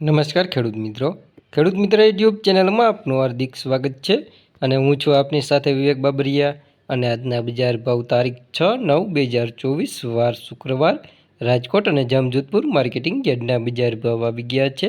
નમસ્કાર ખેડૂત મિત્રો. ખેડૂત મિત્ર યુટ્યુબ ચેનલમાં આપનું હાર્દિક સ્વાગત છે અને હું છું આપની સાથે વિવેક બાબરિયા અને આજના બજાર ભાવ તારીખ છ નવ બે હજાર ચોવીસ વાર શુક્રવાર રાજકોટ અને જામજોધપુર માર્કેટિંગ યાર્ડના બજાર ભાવ આવી ગયા છે.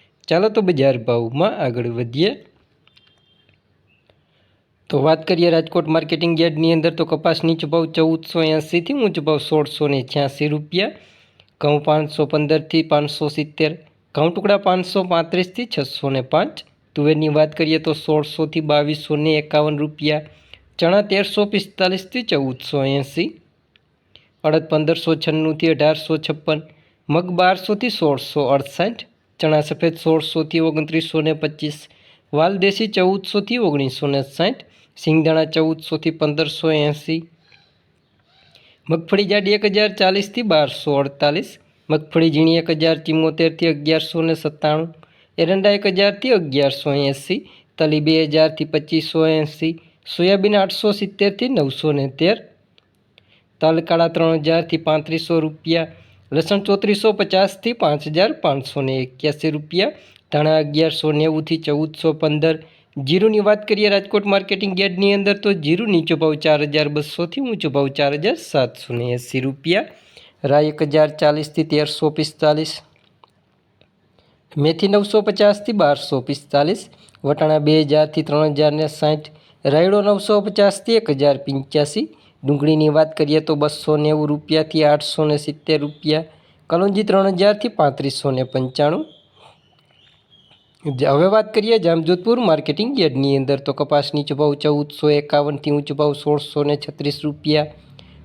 ચાલો તો બજાર ભાવમાં આગળ વધીએ. તો વાત કરીએ રાજકોટ માર્કેટિંગ યાર્ડની અંદર તો કપાસ નીચો ભાવ ચૌદસો એંસીથી ઊંચો ભાવ સોળસો ને છ્યાસી રૂપિયા. ઘઉં પાંચસો પંદરથી પાંચસો સિત્તેર, ઘઉં ટુકડા પાંચસો પાંત્રીસથી છસો ને પાંચ. તુવેરની વાત કરીએ તો સોળસોથી બાવીસો ને એકાવન રૂપિયા. ચણા તેરસો પિસ્તાલીસથી ચૌદસો એંસી. અડદ પંદરસો છન્નુંથી અઢારસો છપ્પન, મગ બારસોથી સોળસો અડસઠ. ચણા સફેદ સોળસોથી ઓગણત્રીસો ને પચીસ, વાલદેશી ચૌદસોથી ઓગણીસો ને સાઠ, સિંગદાણા ચૌદસોથી પંદરસો એંસી, મગફળી જાડી એક હજાર ચાલીસથી બારસો અડતાલીસ, મગફળી ઝીણી એક હજાર ચિમ્મોતેરથી અગિયારસો ને સત્તાણું, એરંડા એક હજારથી અગિયારસો એંસી, તલી બે હજારથી પચીસો એંસી, સોયાબીન આઠસો સિત્તેરથી નવસો ને તેર, તલ કાળા ત્રણ હજારથી પાંત્રીસો રૂપિયા લસણ ચોત્રીસો પચાસથી પાંચ હજાર પાંચસો ને એક્યાસી રૂપિયા, ધાણા અગિયારસો નેવુંથી ચૌદસો પંદર. જીરુની વાત કરીએ રાજકોટ માર્કેટિંગ યાર્ડની અંદર તો જીરુ નીચો ભાવ ચાર હજાર બસોથી ઊંચો ભાવ ચાર હજાર સાતસો ને એંસી રૂપિયા. રાય એક હજાર ચાલીસથી તેરસો પિસ્તાલીસ. મેથી નવસો પચાસથી બારસો પિસ્તાલીસ. વટાણા બે હજારથી ત્રણ હજાર ને સાઠ. રાયડો નવસો પચાસથી એક હજાર પંચ્યાસી. ડુંગળીની વાત કરીએ તો બસો નેવું રૂપિયાથી આઠસો ને સિત્તેર રૂપિયા, કલોંજી ત્રણ હજારથી પાંત્રીસો ને પંચાણું. હવે વાત કરીએ જામજોધપુર માર્કેટિંગ યાર્ડની અંદર તો કપાસની ચભાવ ચૌદસો એકાવનથી ઊંચ ભાવ સોળસો ને છત્રીસ રૂપિયા,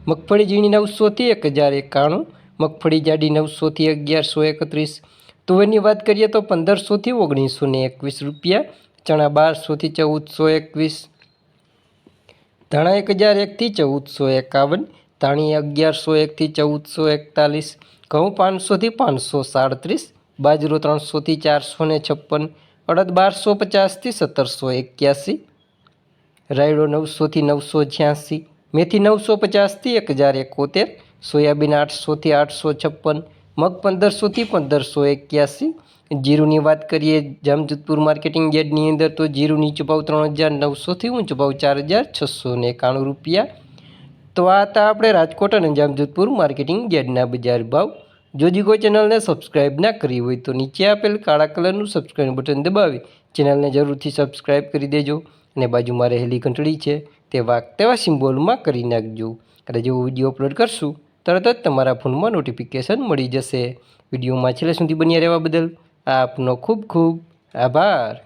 મગફળી ઝીણી નવસોથી એક હજાર એકાણું, મગફળી જાડી નવસોથી અગિયારસો એકત્રીસ. તુવેરની વાત કરીએ તો પંદરસોથી ઓગણીસો ને એકવીસ રૂપિયા, ચણા બારસોથી ચૌદસો એકવીસ ધાણા એક હજાર એકથી ચૌદસો એકાવન, ધાણી અગિયારસો એકથી ચૌદસો એકતાલીસ, ઘઉં પાંચસોથી પાંચસો સાડત્રીસ, બાજરો ત્રણસોથી ચારસો ને છપ્પન, અડદ બારસો પચાસથી સત્તરસો એક્યાસી, રાયડો નવસોથી નવસો છ્યાસી, મેથી નવસો પચાસથી એક હજાર એકોતેર, સોયાબીન આઠસોથી આઠસો છપ્પન, મગ પંદરસોથી પંદરસો એક્યાસી જીરુની વાત કરીએ, જામજોધપુર માર્કેટિંગ યાર્ડની અંદર તો જીરું નીચો ભાવ ત્રણ હજાર નવસોથી ઊંચો ભાવ ચાર હજાર છસો ને એકાણું રૂપિયા. તો આ હતા આપણે રાજકોટ અને જામજોધપુર માર્કેટિંગ યાર્ડના બજાર ભાવ. જો કોઈ ચેનલને સબસ્ક્રાઈબ ના કરી હોય તો નીચે આપેલ કાળા કલરનું સબસ્ક્રાઈબ બટન દબાવી ચેનલને જરૂરથી સબસ્ક્રાઈબ કરી દેજો અને બાજુમાં રહેલી ઘંટડી છે તે વાક તેવા સિમ્બોલમાં કરી નાખજો. એટલે જેવો વીડિયો અપલોડ કરશું, તરત જ તમારા ફોનમાં નોટિફિકેશન મળી જશે. વિડીયોમાં છેલ્લે સુધી બન્યા રહેવા બદલ આપનો ખૂબ ખૂબ આભાર.